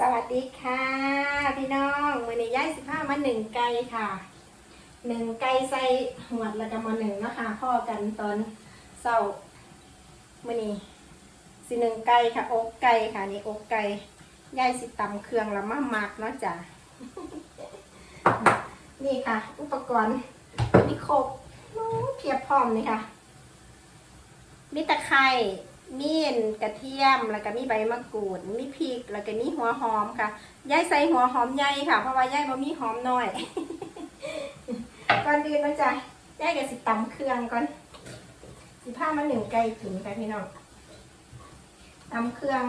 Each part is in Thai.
สวัสดีค่ะพี่น้องมือนี้ย้ายสิบห้ามาหนึ่งไก่ค่ะหนึ่งไก่ใส่หวดล้วก็มาหนึ่งนะคะพ่อกันตอนเศร้ามือนี้สิหนึ่งไก่ค่ะอกไก่ค่ะนี่อกไก่ย้ายสิตำเครื่องล้วมาหมักเนาะจ้ะนี่ค่ะ อุปกรณ์มีครบโอ้เพียบพร้อมนี่ค่ะ มีตะไคร้ มีนกระเทียมแล้วก็มีใบมะกรูด มีพริกแล้วก็มีหัวหอมค่ะยายใส่หัวหอมใหญ่ค่ะ เพราะว่ายายบ่มีหอมน้อย ก่อนอื่นนะจ๊ะยายก็สิตำเครื่องก่อน สิผ้ามาหนึ่งไก่ถึงค่ะพี่น้องตำเครื่อง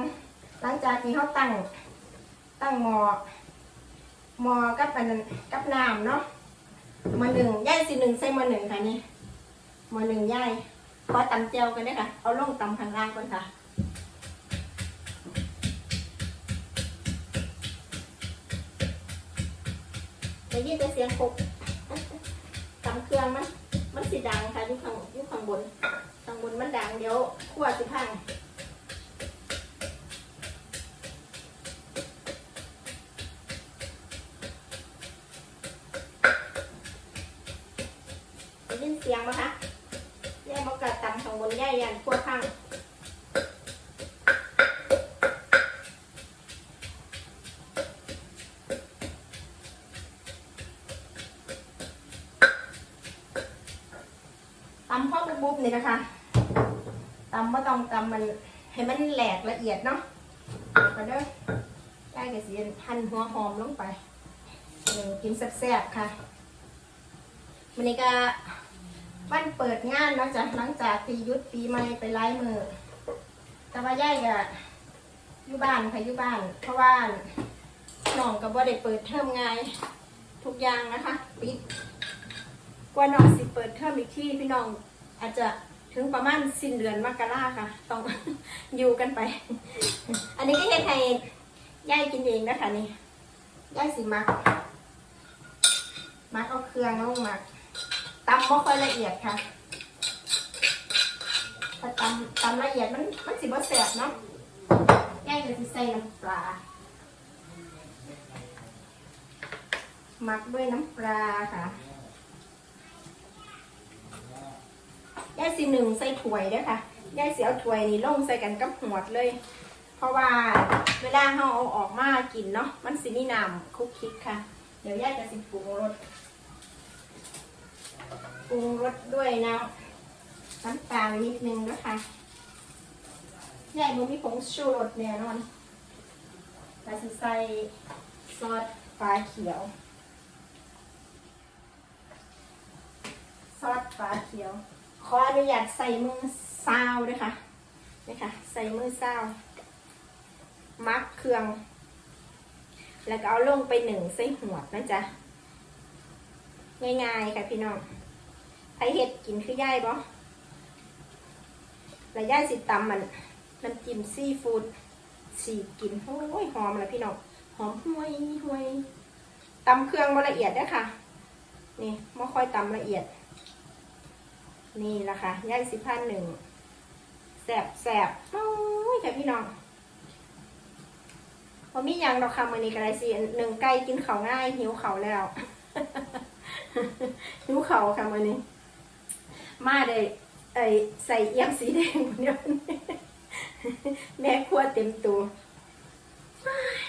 หลังจากที่เขาตั้ง ตั้งหม้อหม้อกับอันนั้นกับน้ำเนาะมาหนึ่งยายสิหนึ่งใส่มาหนึ่งค่ะนี่มาหนึ่งยาย ขอตำเจียวกันด้วยค่ะ เอาลงตำข้างล่างก่อนค่ะได้ยินแต่เสียงกบตำเครื่องมัน มันสีดังค่ะอยู่ข้างอยู่ข้างบน ข้างบนมันดังเดี๋ยวขั้วสิพังได้ยินเสียงไหมคะย่ายบอกกะตำ ของบนย่ายยันขั้วข้างตำพ่อบุบๆนี่นะคะตำว่าต้องตำมันให้มันแหลกละเอียดเนาะก็เด้อย่ายก็สิหั่นหัวหอมลงไปเออกินแซ่บๆค่ะวันนี้ก็ วันเปิดงานเนาะจ้ะหลังจากปียุทธปีใหม่ไปไล่มือแต่ว่าย่ายก็อยู่บ้านค่ะอยู่บ้าน เพราะว่าน้องก็บ่ได้เปิดเทอมไงทุกอย่างนะคะ ปิดกว่าน้องสิเปิดเทอมอีกที่พี่น้องอาจจะถึงประมาณสิ้นเดือนมกราค่ะ ต้องอยู่กันไป อันนี้ก็เฮ็ดให้ย่ายกินเองนะคะนี่ย่ายสิมักมักเอาเครื่องลงมัก ตำไม่ค่อยละเอียดค่ะถ้าตำตำละเอียดมันมันสิบ่แสบเนาะย่ายก็สิใส่น้ำปลาหมักด้วยน้ำปลาค่ะย่ายสิหนึ่งใส่ถ้วยด้วยค่ะย่ายสิเอาถ้วยนี่ลงใส่กันกับหวดเลย เพราะว่าเวลาเราเอาออกมากินเนาะมันสิมีน้ำคุกคิกค่ะ เดี๋ยวย่ายจะสิปรุงรส ปรุงรสด้วยน้ำน้ำตาลนิดนึงนะคะใหญ่มันมีผงชูรสแน่นอนแต่สิใส่ซอสฟ้าเขียว ซอสฟ้าเขียว ขออนุญาตใส่มือซาวด้วยค่ะนี่ค่ะ ใส่มือซาวมักเครื่อง แล้วก็เอาลงไปหนึ่งใส่หัวนะจ๊ะ ง่ายๆค่ะพี่น้อง ไผเห็ดกินคือย่ายบ่แล้วย่ายสิตำมันน้ำจิ้มซีฟู้ดสีกินโอ้ยหอมเลยพี่น้องหอมห่วยห่วยตำเครื่องละเอียดด้อค่ะ นี่ไม่ค่อยตำละเอียด นี่ละค่ะย่ายสิพันหนึ่งแสบแสบโอ้ยค่ะพี่น้องพอมียังดอกคำวันนี้ก็ได้สิหนึ่งไก่กินเขาง่ายหิวเขาแล้วหิวเขาค่ะวันนี้ มาได้ไอใส่เอี่ยมสีแดงเดียวนี้แม่ครัวเต็มตัว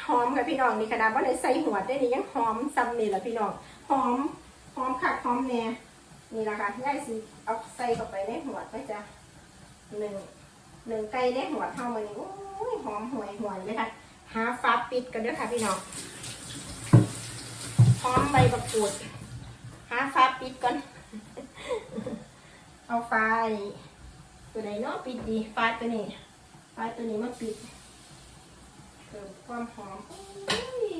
หอมค่ะพี่น้องนี่ขนาดว่าได้ใส่หัวได้นี่ยังหอมซ้ำนี่แหละพี่น้องหอมหอมคักหอมแน่นี่แหละค่ะย่ายสิเอาใส่เข้าไปในหัวไปจ้ะหนึ่งหนึ่งไก่ในหัวเท่ามันนี่โอ้ยหอมห่วยห่วยเลยค่ะหาฟ้าปิดกันด้วยค่ะพี่น้องหอมใบมะกูดหาฟ้าปิดก่อน เอาไฟตัวไหนเนาะปิดดีไฟตัวนี้ไฟตัวนี้มาปิดเพิ่มความหอมอุ้ย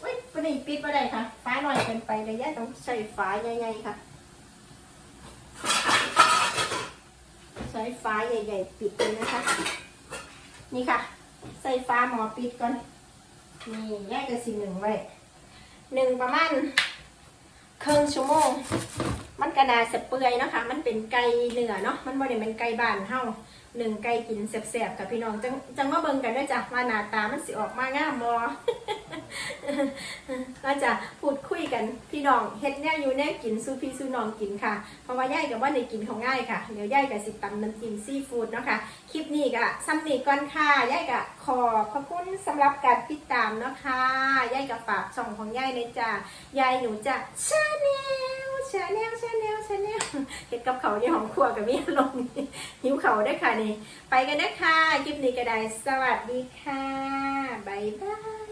เว้ยตัวนี้ปิดมาได้ค่ะไฟหน่อยเกินไปเลยย่าต้องใส่ไฟใหญ่ๆค่ะใช้ไฟใหญ่ๆ ปิดเลยนะคะ นี่ค่ะ ใส่ฟ้าหมอปิดก่อนนี่แยกกับสิ่งหนึ่งไว้หนึ่งประมาณครึ่งชั่วโมง กระดาษเปื่อยนะคะ มันเป็นไก่เนื้อเนาะมันบ่ได้เป็นไก่บ้านเฮาหนึ่งไก่กินแสบๆกับพี่น้องจังจังมาเบิ่งกันด้วยจ้ะว่าหน้าตามันสิออกมางามบ่ ก็จะพูดคุยกันพี่น้องเฮ็ดแน่อยู่แน่กินสู้พี่สู้น้องกินค่ะ เพราะว่าย่ายกับว่าในกินของง่ายค่ะเดี๋ยวย่ายกับสิตำน้ำจิ้มซีฟู้ดเนาะค่ะคลิปนี้ก็ซ้ำนี่ก่อนค่ะย่ายกับขอบพระคุณสำหรับการติดตามเนาะค่ะย่ายกับฝากช่องของย่ายเลยจ้ะยายหนูจะชาแนลชาแนลชาแนลชาแนลเฮ็ดกับเขาในห้องครัวกับมีอารมณ์หิวเขาได้ค่ะนี่ ไปกันนะค่ะคลิปนี้ก็ได้สวัสดีค่ะบ๊ายบาย